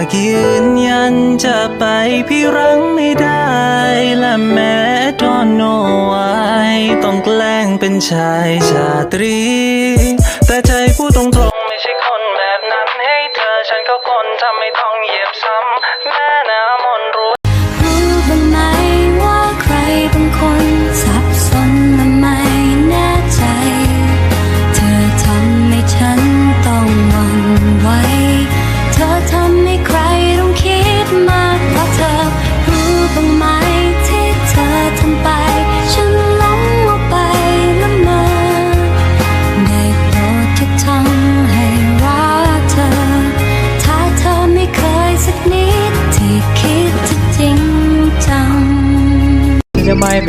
ากยืนยันจะไปพี่รั้งไม่ได้ และแม้ตอนโนไวต้องแกล้งเป็นชายชาตรี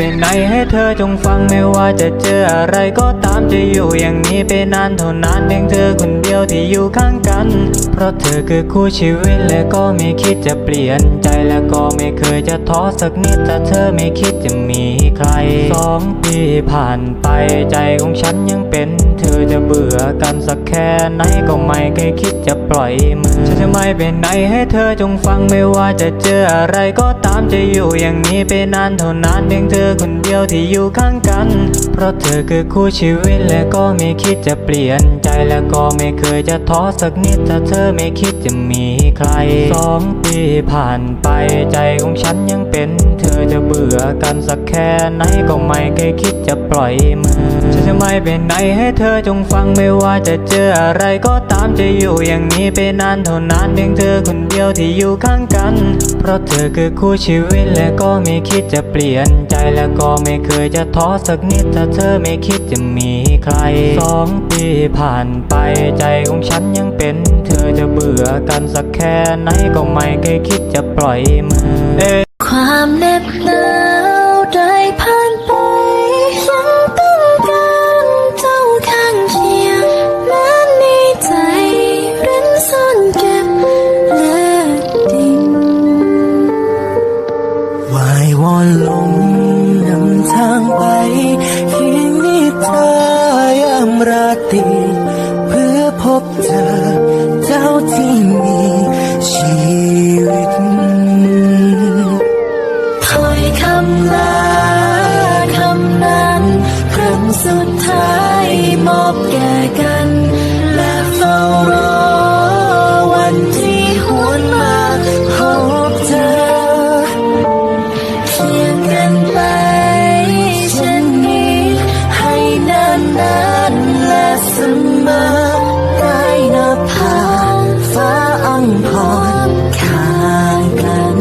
ไป็นไหนให้เธอจงฟังไม่ว่าจะเจออะไรก็ตามจะอยู่อย่างนี้ไปนานเท่านานเพียงเธอคนเดียวที่อยู่ข้างกัน เพราะเธอคือคู่ชีวิตและก็ไม่คิดจะเปลี่ยนใจและก็ไม่เคยจะท้อสักนิดแต่เธอไม่คิดจะมีใครสองปีผ่านไปใจของฉันยังเป็น เธอจะเบื่อกันสักแค่ไหนก็ไม่เคยคิดจะปล่อยมือฉันจะไม่เป็นไหนให้เธอจงฟังไม่ว่าจะเจออะไรก็ตามจะอยู่อย่างนี้ไปนานเท่านานเพียงเธอคนเดียวที่อยู่ข้างกัน เพราะเธอคือคู่ชีวิตและก็ไม่คิดจะเปลี่ยนใจและก็ไม่เคยจะท้อสักนิดถ้าเธอไม่คิดจะมีใครสองปีผ่านไปใจของฉันยังเป็น เธอจะเบื่อกันสักแค่ไหนก็ไม่เคยคิดจะปล่อยมือฉันจะไม่เป็นไหนให้เธอจงฟังไม่ว่าจะเจออะไรก็ตามจะอยู่อย่างนี้ไปนานเท่านานเพียงเธอคนเดียวที่อยู่ข้างกัน เพราะเธอคือคู่ชีวิตและก็ไม่คิดจะเปลี่ยนใจและก็ไม่เคยจะท้อสักนิดถ้าเธอไม่คิดจะมีใครสองปีผ่านไปใจของฉันยังเป็น เธอจะเบื่อกันสักแค่ไหนก็ไม่เคยคิดจะปล่อยมือ สุดท้ายมอบแก่กัน และเฝ้ารอวันที่หวนมาพบเธอเคียงกันไปเช่นนี้ให้นานนานและเสมอได้นับผ่านฟ้าอังพรข้างกัน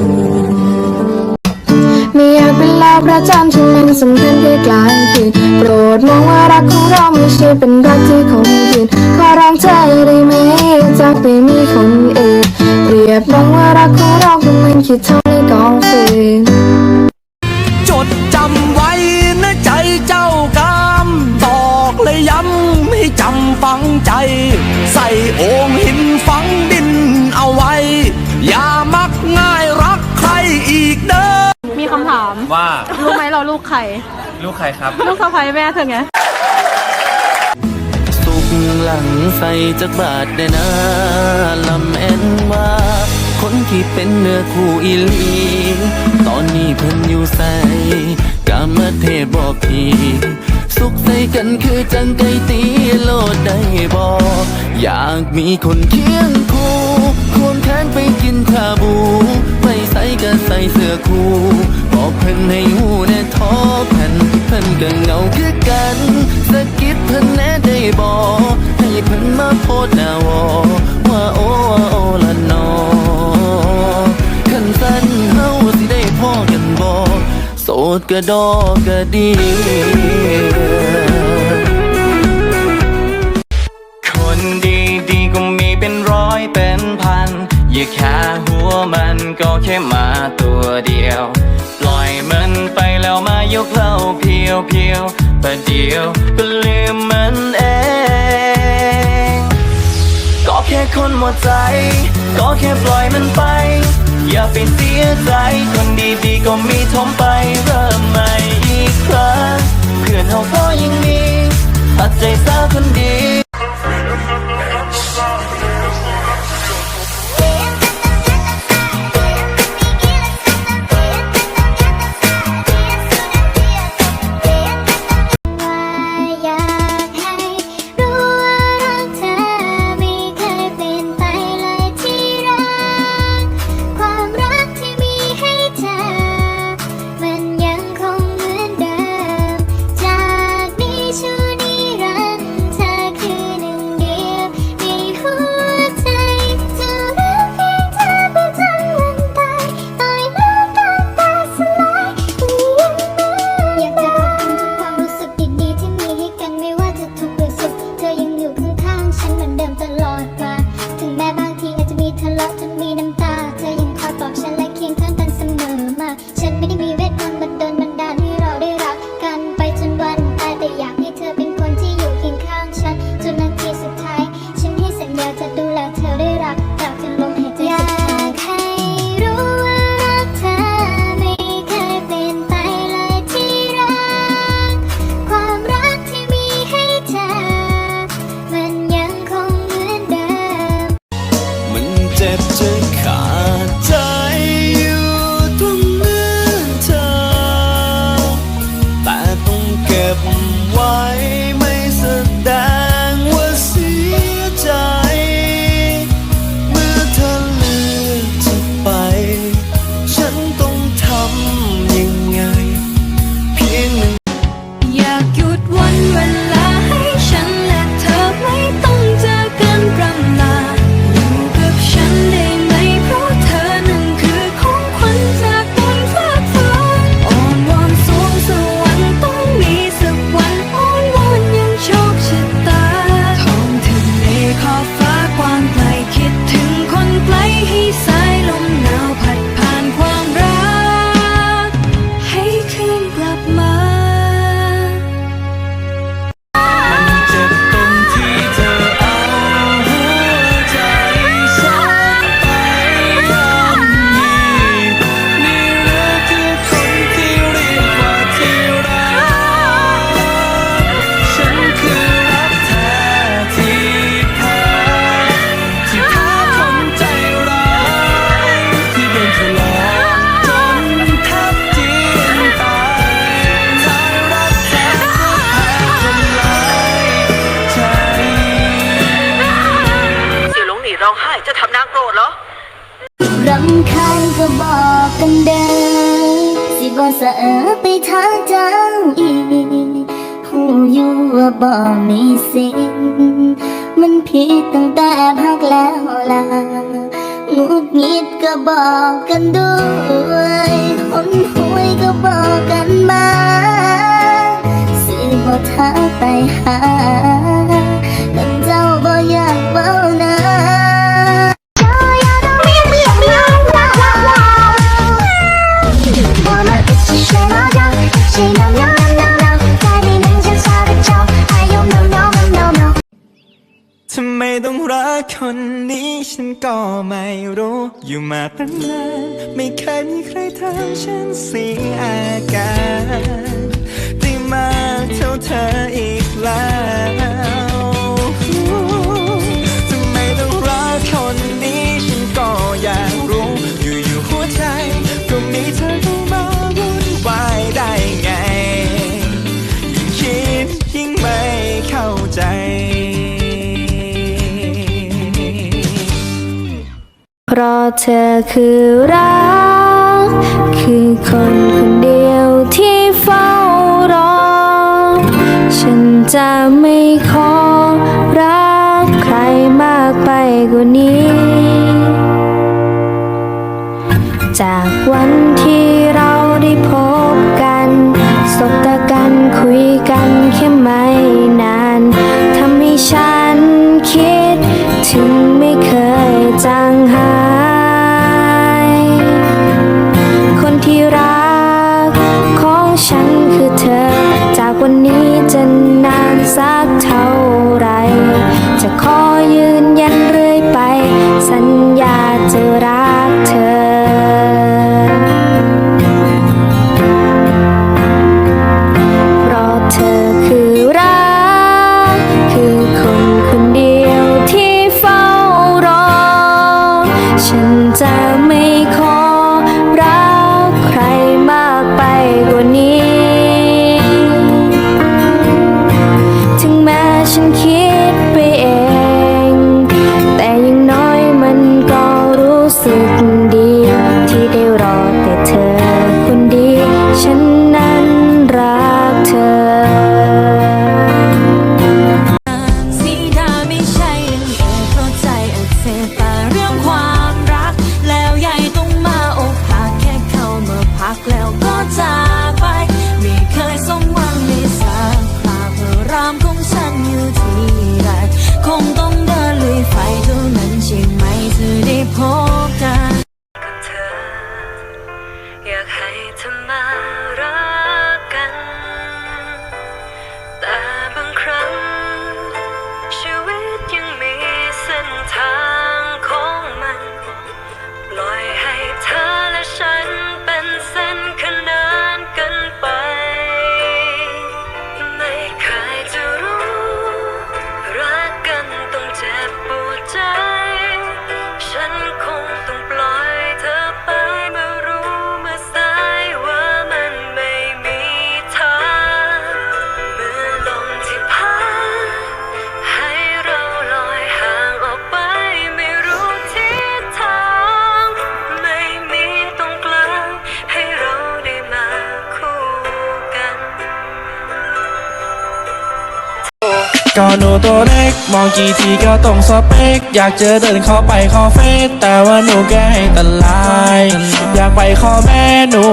ไม่อยากเป็นลาวพระจันทร์ที่มัน สำคัญแค่กลางคืนโปรดมองว่ารักของเราไม่ใช่เป็นรักที่คงยืนขอร้องใจได้ไหมจากไปมีคนอื่นเปรียบมองว่ารักของเราก็เหมือนคิดเท่าในกองฟืนจดจำไว้นะใจเจ้ากามตอกและย้ำให้จำฝังใจ ใส่โอ่งหินฝัง คำถาม ว่ารู้ไหมเราลูกใคร ลูกใครครับ ลูกสะใภ้แม่เธอไง สุกหลังใส่จากบาทได้นะลำเอ็นว่า คนที่เป็นเนื้อคู่อีหลี ตอนนี้เพิ่นอยู่ใส่กามเทพบอกทีสุขใส่กันคือจังไกตีโลดได้บอกอยากมีคนเคียงคู่ควงแขนไปกินชาบู ไม่ใส่ก็ใส่เสื้อคู่ บอกเพิ่นให้หูแน่ท้อแผ่นเพิ่นก็เหงาคือกันสะกิดเพิ่นแน่ได้บอกให้เพิ่นมาโพดหน้าวอว่าโอ้ว่าโอ้ละนอขันสันเฮาสิได้พ่อกันบอกโสดก็ดอกก็ดีคนดีดีๆก็มีเป็นร้อยเป็นพัน อย่าแค่หัวมันก็แค่มาตัวเดียว ปล่อยมันไปแล้วมายกเล่าเพียวเพียวประเดียวก็ลืมมันเอง ก็แค่คนหมดใจ ก็แค่ปล่อยมันไป อย่าไปเสียใจคนดีๆก็มีทมไปเริ่มใหม่อีกครั้งเพื่อนเราก็ยังมีตัดใจซะคนดี รำคัญก็บอกกันเด้อสิบ่สเออไปทางเจ้าอีกผู้อยู่ว่าบ่มีสิ่งมันผิดตั้งแต่พักแล้วล่ะงุดงิดก็บอกกันด้วยคนห่วยก็บอกกันมาสิบ่ทักไปหา คนนี้ฉันก็ไม่รู้ อยู่มาตั้งนานไม่เคยมีใครทำฉันเสียอาการได้มากเท่าเธออีกแล้ว เธอคือรัก คือคน ก็หนูตัวเล็ก มองกี่ทีก็ต้องสเปกอยากเจอเดินเข้าไปขอเฟสแต่ว่าหนูแกให้ตลาย อยากไปขอแม่หนู